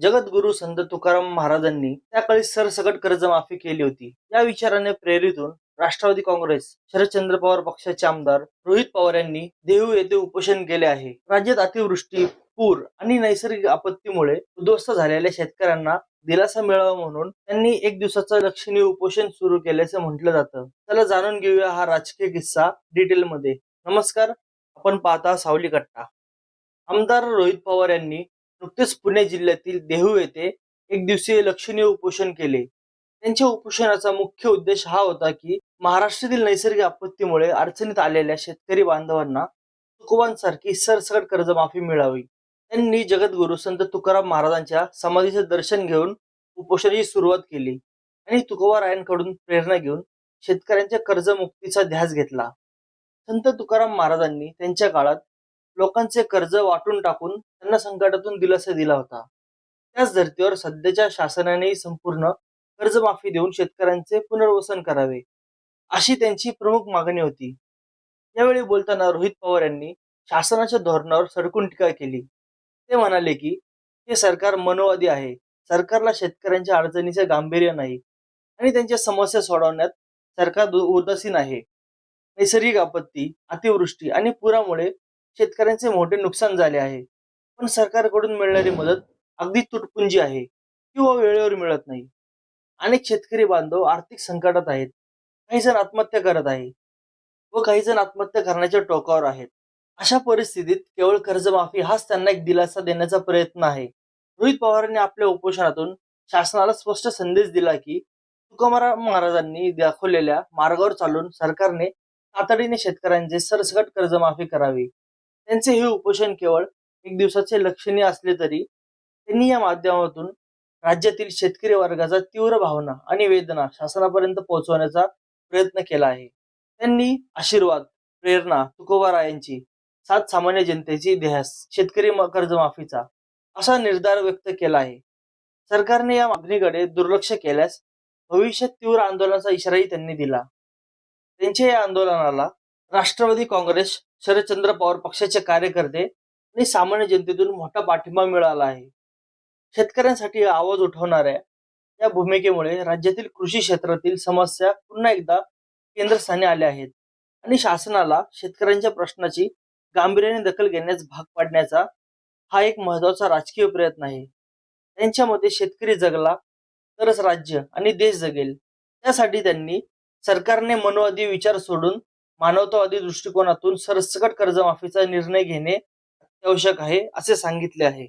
जगद्गुरु संत तुकाराम महाराजांनी त्या काळी सरसकट कर्जमाफी केली होती. या विचाराने प्रेरित होऊन राष्ट्रवादी काँग्रेस शरदचंद्र पवार पक्षाचे आमदार रोहित पवार यांनी देहू येथे उपोषण केले आहे. राज्यात अतिवृष्टी पूर आणि नैसर्गिक आपत्तीमुळे उद्ध्वस्त झालेल्या शेतकऱ्यांना दिलासा मिळावा म्हणून त्यांनी एक दिवसाचं लक्षणीय उपोषण सुरू केल्याचं म्हटलं जातं. त्याला जाणून घेऊया हा राजकीय किस्सा डिटेल मध्ये नमस्कार आपण पाहता सावली कट्टा आमदार रोहित पवार यांनी नुकतेच पुणे जिल्ह्यातील देहू येथे एक दिवसीय लक्षणीय उपोषण केले. त्यांच्या उपोषणाचा मुख्य उद्देश हा होता की महाराष्ट्रातील नैसर्गिक आपत्तीमुळे अडचणीत आलेल्या शेतकरी बांधवांना तुकोबांसारखी सरसकट कर्जमाफी मिळावी. त्यांनी जगद्गुरु संत तुकाराम महाराजांच्या समाधीचे दर्शन घेऊन उपोषणाची सुरुवात केली आणि तुकोबारायांकडून प्रेरणा घेऊन शेतकऱ्यांच्या कर्जमुक्तीचा ध्यास घेतला. संत तुकाराम महाराजांनी त्यांच्या काळात लोकांचे कर्ज वाटून टाकून त्यांना संकटातून दिलासा दिला होता. त्याच धर्तीवर सध्याच्या शासनानेही संपूर्ण कर्जमाफी देऊन शेतकऱ्यांचे पुनर्वसन करावे अशी त्यांची प्रमुख मागणी होती. यावेळी बोलताना रोहित पवार यांनी शासनाच्या धोरणावर सडकून टीका केली. ते म्हणाले की हे सरकार मनोवादी आहे. सरकारला शेतकऱ्यांच्या अडचणीचे गांभीर्य नाही आणि त्यांच्या समस्या सोडवण्यात सरकार उदासीन आहे. नैसर्गिक आपत्ती अतिवृष्टी आणि पुरामुळे शेतकऱ्यांचे मोठे नुकसान झाले आहे. पण सरकारकडून मिळणारी मदत अगदी तुटपुंजी आहे किंवा वेळेवर मिळत नाही. अनेक शेतकरी बांधव आर्थिक संकटात आहेत. काही जण आत्महत्या करत आहे व काही जण आत्महत्या करण्याच्या टोकावर आहेत. अशा परिस्थितीत केवळ कर्जमाफी हाच त्यांना एक दिलासा देण्याचा प्रयत्न आहे. रोहित पवारांनी आपल्या उपोषणातून शासनाला स्पष्ट संदेश दिला की तुकाराम महाराजांनी दाखवलेल्या मार्गावर चालून सरकारने तातडीने शेतकऱ्यांचे सरसकट कर्जमाफी करावी. त्यांचे हे उपोषण केवळ एक दिवसाचे लक्षणीय असले तरी त्यांनी या माध्यमातून राज्यातील शेतकरी वर्गाचा तीव्र भावना आणि वेदना शासनापर्यंत पोहोचवण्याचा प्रयत्न केला आहे. त्यांनी आशीर्वाद प्रेरणा तुकोबारायांची सात सामान्य जनतेची ध्यास शेतकरी कर्जमाफीचा असा निर्धार व्यक्त केला आहे. सरकारने या मागणीकडे दुर्लक्ष केल्यास भविष्यात तीव्र आंदोलनाचा इशाराही त्यांनी दिला. त्यांच्या या आंदोलनाला राष्ट्रवादी काँग्रेस शरदचंद्र पवार पक्षाचे कार्यकर्ते आणि सामान्य जनतेतून मोठा पाठिंबा मिळाला आहे. शेतकऱ्यांसाठी आवाज उठवणाऱ्या या भूमिकेमुळे राज्यातील कृषी क्षेत्रातील समस्या पुन्हा एकदा केंद्रस्थानी आल्या आहेत आणि शासनाला शेतकऱ्यांच्या प्रश्नाची गांभीर्याने दखल घेण्यास भाग पाडण्याचा हा एक महत्त्वाचा राजकीय प्रयत्न आहे. त्यांच्या मते शेतकरी जगला तरच राज्य आणि देश जगेल. त्यासाठी त्यांनी सरकारने मनोवादी विचार सोडून मानवतावादी दृष्टिकोनातून सरसकट कर्जमाफीचा निर्णय घेणे अत्यावश्यक आहे असे सांगितले आहे.